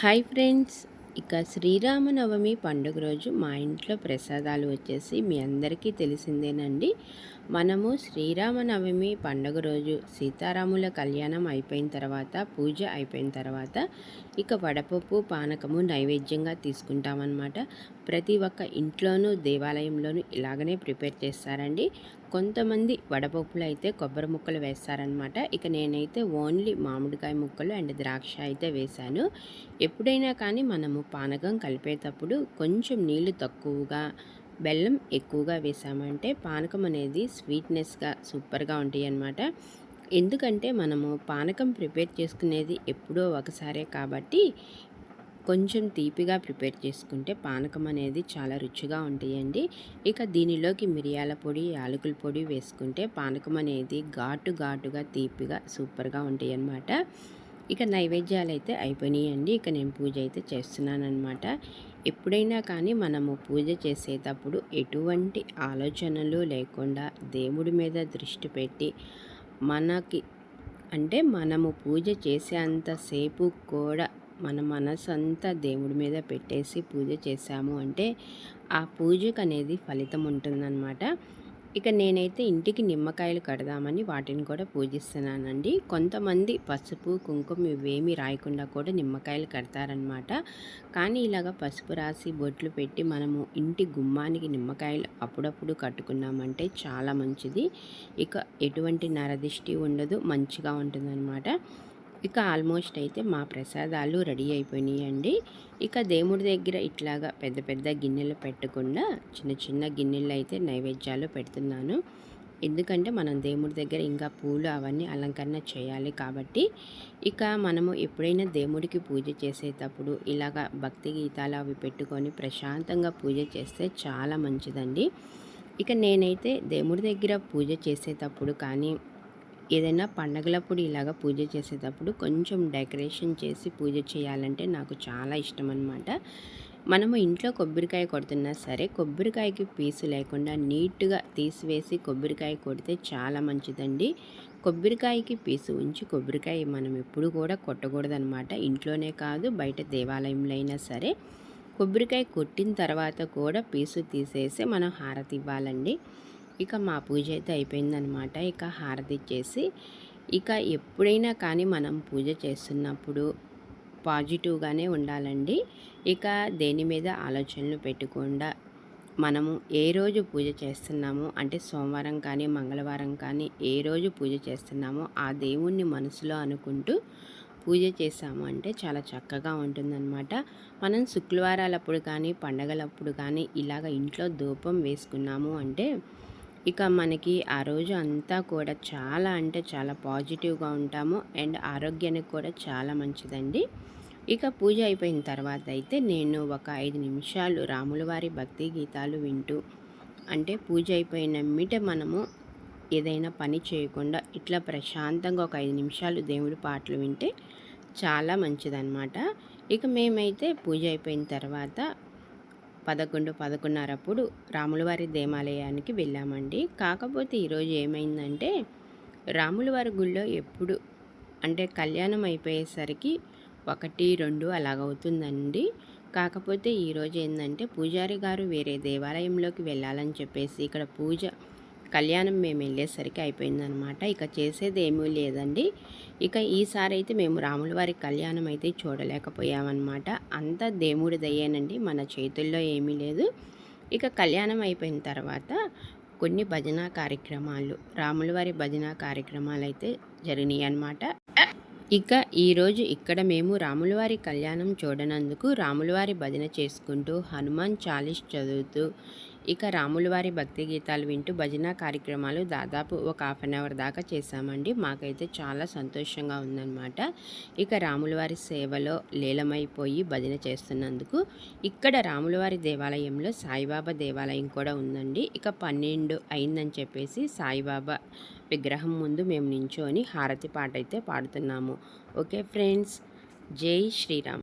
Hi friends. ఇక శ్రీరామనవమి పండుగ రోజు మా ఇంట్లో ప్రసాదాలు వచ్చేసి మీ అందరికీ తెలిసిందేనండి. మనము శ్రీరామనవమి పండుగ రోజు సీతారాముల కళ్యాణం అయిపోయిన తర్వాత పూజ అయిపోయిన తర్వాత ఇక వడపప్పు పానకము నైవేద్యంగా తీసుకుంటామన్నమాట. ప్రతి ఒక్క ఇంట్లోనూ దేవాలయంలోనూ ఇలాగనే ప్రిపేర్ చేస్తారండి. కొంతమంది వడపప్పులు అయితే కొబ్బరి ముక్కలు వేస్తారనమాట ఇక నేనైతే ఓన్లీ మామిడికాయ ముక్కలు అండ్ ద్రాక్ష అయితే వేశాను. ఎప్పుడైనా కానీ మనము పానకం కలిపేటప్పుడు కొంచెం నీళ్ళు తక్కువగా బెల్లం ఎక్కువగా వేసామంటే పానకం అనేది స్వీట్నెస్గా సూపర్గా ఉంటాయి అన్నమాట ఎందుకంటే మనము పానకం ప్రిపేర్ చేసుకునేది ఎప్పుడో ఒకసారే కాబట్టి కొంచెం తీపిగా ప్రిపేర్ చేసుకుంటే పానకం అనేది చాలా రుచిగా ఉంటాయండి. ఇక దీనిలోకి మిరియాల పొడి యాలకుల పొడి వేసుకుంటే పానకం అనేది ఘాటు ఘాటుగా తీపిగా సూపర్గా ఉంటాయి అన్నమాట ఇక నైవేద్యాలు అయితే అయిపోయినాయండి. ఇక నేను పూజ అయితే చేస్తున్నాను అనమాట ఎప్పుడైనా కానీ మనము పూజ చేసేటప్పుడు ఎటువంటి ఆలోచనలు లేకుండా దేవుడి మీద దృష్టి పెట్టి మనకి అంటే మనము పూజ చేసేంతసేపు కూడా మన మనసంతా అంతా దేవుడి మీద పెట్టేసి పూజ చేశాము అంటే ఆ పూజకు అనేది ఫలితం ఉంటుందన్నమాట. ఇక నేనైతే ఇంటికి నిమ్మకాయలు కడదామని వాటిని కూడా పూజిస్తున్నానండి. కొంతమంది పసుపు కుంకుమ ఇవేమీ రాయకుండా కూడా నిమ్మకాయలు కడతారనమాట కానీ ఇలాగ పసుపు రాసి బొట్లు పెట్టి మనము ఇంటి గుమ్మానికి నిమ్మకాయలు అప్పుడప్పుడు కట్టుకున్నామంటే చాలా మంచిది. ఇక ఎటువంటి నరదిష్టి ఉండదు మంచిగా ఉంటుందన్నమాట. ఇక ఆల్మోస్ట్ అయితే మా ప్రసాదాలు రెడీ అయిపోయినాయండి. ఇక దేవుడి దగ్గర ఇట్లాగా పెద్ద పెద్ద గిన్నెలు పెట్టకుండా చిన్న చిన్న గిన్నెలు అయితే నైవేద్యాలు పెడుతున్నాను. ఎందుకంటే మనం దేవుడి దగ్గర ఇంకా పూలు అవన్నీ అలంకరణ చేయాలి కాబట్టి ఇక మనము ఎప్పుడైనా దేవుడికి పూజ చేసేటప్పుడు ఇలాగ భక్తి గీతాలు అవి పెట్టుకొని ప్రశాంతంగా పూజ చేస్తే చాలా మంచిదండి. ఇక నేనైతే దేవుడి దగ్గర పూజ చేసేటప్పుడు కానీ ఏదైనా పండగలప్పుడు ఇలాగ పూజ చేసేటప్పుడు కొంచెం డెకరేషన్ చేసి పూజ చేయాలంటే నాకు చాలా ఇష్టం అనమాట మనము ఇంట్లో కొబ్బరికాయ కొడుతున్నా సరే కొబ్బరికాయకి పీసు లేకుండా నీట్గా తీసివేసి కొబ్బరికాయ కొడితే చాలా మంచిదండి. కొబ్బరికాయకి పీసు ఉంచి కొబ్బరికాయ మనం ఎప్పుడు కూడా కొట్టకూడదనమాట ఇంట్లోనే కాదు బయట దేవాలయంలో అయినా సరే కొబ్బరికాయ కొట్టిన తర్వాత కూడా పీసు తీసేసి మనం హారతి ఇవ్వాలండి. ఇక మా పూజ అయితే అయిపోయిందనమాట ఇక హారతి ఇచ్చేసి ఇక ఎప్పుడైనా కానీ మనం పూజ చేస్తున్నప్పుడు పాజిటివ్గానే ఉండాలండి. ఇక దేని మీద ఆలోచనలు పెట్టకుండా మనము ఏ రోజు పూజ చేస్తున్నామో అంటే సోమవారం కానీ మంగళవారం కానీ ఏ రోజు పూజ చేస్తున్నామో ఆ దేవుణ్ణి మనసులో అనుకుంటూ పూజ చేసాము అంటే చాలా చక్కగా ఉంటుందన్నమాట. మనం శుక్రవారాలప్పుడు కానీ పండగలప్పుడు కానీ ఇలాగ ఇంట్లో ధూపం వేసుకున్నాము అంటే ఇక మనకి ఆ రోజు అంతా కూడా చాలా అంటే చాలా పాజిటివ్గా ఉంటాము. అండ్ ఆరోగ్యానికి కూడా చాలా మంచిదండి. ఇక పూజ అయిపోయిన తర్వాత అయితే నేను ఒక ఐదు నిమిషాలు రాములవారి భక్తి గీతాలు వింటూ అంటే పూజ అయిపోయిన మిట మనము ఏదైనా పని చేయకుండా ఇట్లా ప్రశాంతంగా ఒక ఐదు నిమిషాలు దేవుడి పాటలు వింటే చాలా మంచిదన్నమాట. ఇక మేమైతే పూజ అయిపోయిన తర్వాత పదకొండు పదకొండున్నరప్పుడు రాములవారి దేవాలయానికి వెళ్ళామండి. కాకపోతే ఈరోజు ఏమైందంటే రాములవారి గుళ్ళో ఎప్పుడు అంటే కళ్యాణం అయిపోయేసరికి ఒకటి రెండు అలాగవుతుందండి. కాకపోతే ఈరోజు ఏంటంటే పూజారి గారు వేరే దేవాలయంలోకి వెళ్ళాలని చెప్పేసి ఇక్కడ పూజ కళ్యాణం మేము వెళ్ళేసరికి అయిపోయిందనమాట ఇక చేసేది ఏమీ లేదండి. ఇక ఈసారి అయితే మేము రాముల వారి కళ్యాణం అయితే చూడలేకపోయామన్నమాట. అంతా దేవుడి దయ్యేనండి మన చేతుల్లో ఏమీ లేదు. ఇక కళ్యాణం అయిపోయిన తర్వాత కొన్ని భజన కార్యక్రమాలు రాముల వారి భజన కార్యక్రమాలు అయితే జరిగినాయి అన్నమాట. ఇక ఈరోజు ఇక్కడ మేము రాములవారి కళ్యాణం చూడనందుకు రాములవారి భజన చేసుకుంటూ హనుమాన్ చాలీస్ చదువుతూ ఇక రాములవారి భక్తి గీతాలు వింటూ భజన కార్యక్రమాలు దాదాపు ఒక హాఫ్ అన్ అవర్ దాకా చేశామండి. మాకైతే చాలా సంతోషంగా ఉందన్నమాట. ఇక రాములవారి సేవలో లీలమైపోయి భజన చేస్తున్నందుకు ఇక్కడ రాములవారి దేవాలయంలో సాయిబాబా దేవాలయం కూడా ఉందండి. ఇక పన్నెండు అయిందని చెప్పేసి సాయిబాబా విగ్రహం ముందు మేము నించోని హారతి పాట అయితే పాడుతున్నాము. ఓకే ఫ్రెండ్స్ జై శ్రీరామ్.